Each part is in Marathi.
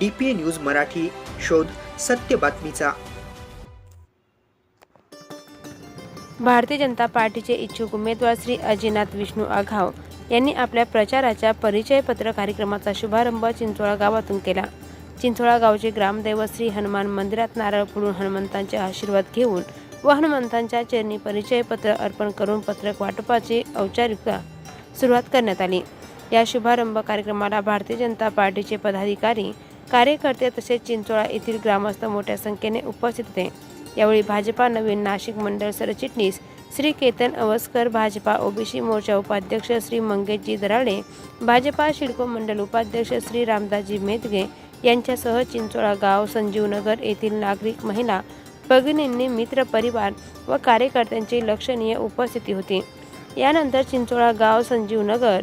डी पी न्यूज मराठी शोध सत्य बातमीचा. भारतीय जनता पार्टीचे इच्छुक उमेदवार श्री अजिनाथ विष्णू आघाव यांनी आपल्या प्रचाराच्या परिचयपत्र कार्यक्रमाचा शुभारंभ चिंचोळा गावातून केला. चिंचोळा गावचे ग्रामदैवत श्री हनुमान मंदिरात नारळ फोडून हनुमंतांचे आशीर्वाद घेऊन व हनुमंतांच्या चरणी परिचयपत्र अर्पण करून पत्रक वाटपाची औपचारिकता सुरुवात करण्यात आली. या शुभारंभ कार्यक्रमाला भारतीय जनता पार्टीचे पदाधिकारी कार्यकर्ते तसेच चिंचोळा येथील ग्रामस्थ मोठ्या संख्येने उपस्थित होते. यावेळी भाजपा नवीन नाशिक मंडळ सरचिटणीस श्री केतन अवस्कर भाजपा ओबीसी मोर्चा उपाध्यक्ष श्री मंगेशजी दराळे भाजपा शिडको मंडल उपाध्यक्ष श्री रामदासजी मेदगे यांच्यासह चिंचोळा गाव संजीवनगर येथील नागरिक महिला भगिनींनी मित्र परिवार व कार्यकर्त्यांची लक्षणीय उपस्थिती होती. यानंतर चिंचोळा गाव संजीवनगर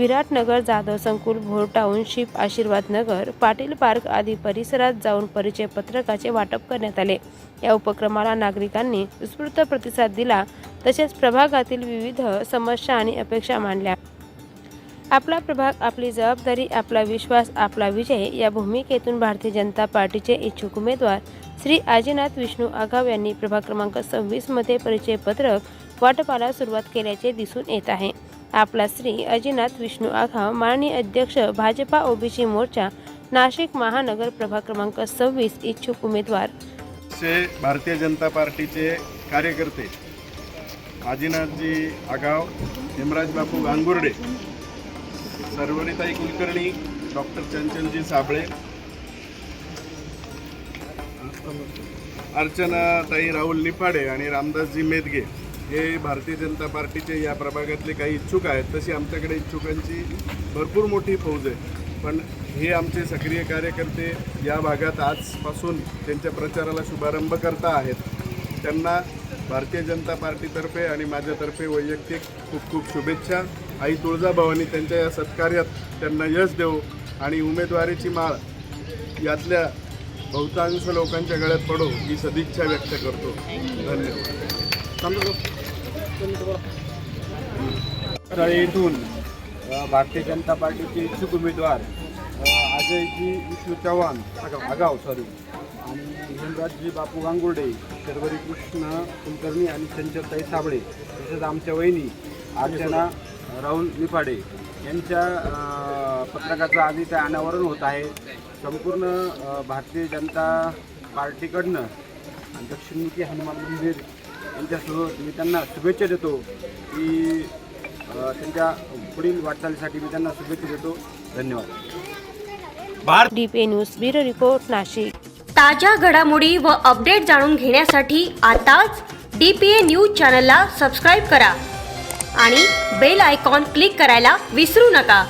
विराटनगर जाधव संकुल भोर टाउनशिप आशीर्वाद नगर पाटील पार्क आदी परिसरात जाऊन परिचय पत्रकाचे वाटप करण्यात आले. या उपक्रमाला नागरिकांनी उत्स्फूर्त प्रतिसाद दिला. तसेच प्रभागातील विविध समस्या आणि अपेक्षा मांडल्या. आपला प्रभाग आपली जबाबदारी आपला विश्वास आपला विजय या भूमिकेतून भारतीय जनता पार्टीचे इच्छुक उमेदवार श्री आजीनाथ विष्णू आघाव यांनी प्रभाग क्रमांक सव्वीसमध्ये परिचय पत्रक वाटपाला सुरुवात केल्याचे दिसून येत आहे. आपला श्री अजिनाथ विष्णू आघाव माननीय अध्यक्ष भाजपा ओबीसी मोर्चा नाशिक महानगर प्रभाग क्रमांक सव्वीस इच्छुक उमेदवार. चे भारतीय जनता पार्टीचे कार्यकर्ते आजीनाथजी आगाव हेमराज बापू गांगुर्डे सर्वरिताई कुलकर्णी डॉक्टर चंचलजी साबळे अर्चनाताई राहुल निफाडे आणि रामदासजी मेदगे. हे भारतीय जनता पार्टीचे या प्रभागातले काही इच्छुक आहेत तशी आमच्याकडे इच्छुकांची भरपूर मोठी फौज आहे. पण हे आमचे सक्रिय कार्यकर्ते या भागात आजपासून त्यांच्या प्रचाराला शुभारंभ करता आहेत. त्यांना भारतीय जनता पार्टीतर्फे आणि माझ्यातर्फे वैयक्तिक खूप खूप शुभेच्छा. आई तुळजाभवानी त्यांच्या या सत्कार्यात त्यांना यश देऊ आणि उमेदवारीची माळ यातल्या बहुतांश लोकांच्या गळ्यात पडो ही सदिच्छा व्यक्त करतो. धन्यवाद. येथून भारतीय जनता पार्टीचे इच्छुक उमेदवार अजयजी विष्णू चव्हाण आगाव सॉरी आणि हेमराजजी बापू गांगुर्डे शर्वरी कृष्ण कुलकर्णी आणि चंचलताई साबळे तसेच आमच्या वहिनी अर्चना राहुल निफाडे यांच्या पत्रकाचं आधी त्या अनावरण होत आहे. संपूर्ण भारतीय जनता पार्टीकडनं दक्षिणमुखी हनुमान मंदिर यांच्यासह मी त्यांना शुभेच्छा देतो की त्यांच्या पुढील वाटचालीसाठी मी त्यांना शुभेच्छा देतो. धन्यवाद. DPA news bureau report Nashik. ताज्या घडामोडी व अपडेट जाणून घेण्यासाठी आताच डी पी ए न्यूज चॅनलला सबस्क्राईब करा आणि बेल आयकॉन क्लिक करायला विसरू नका.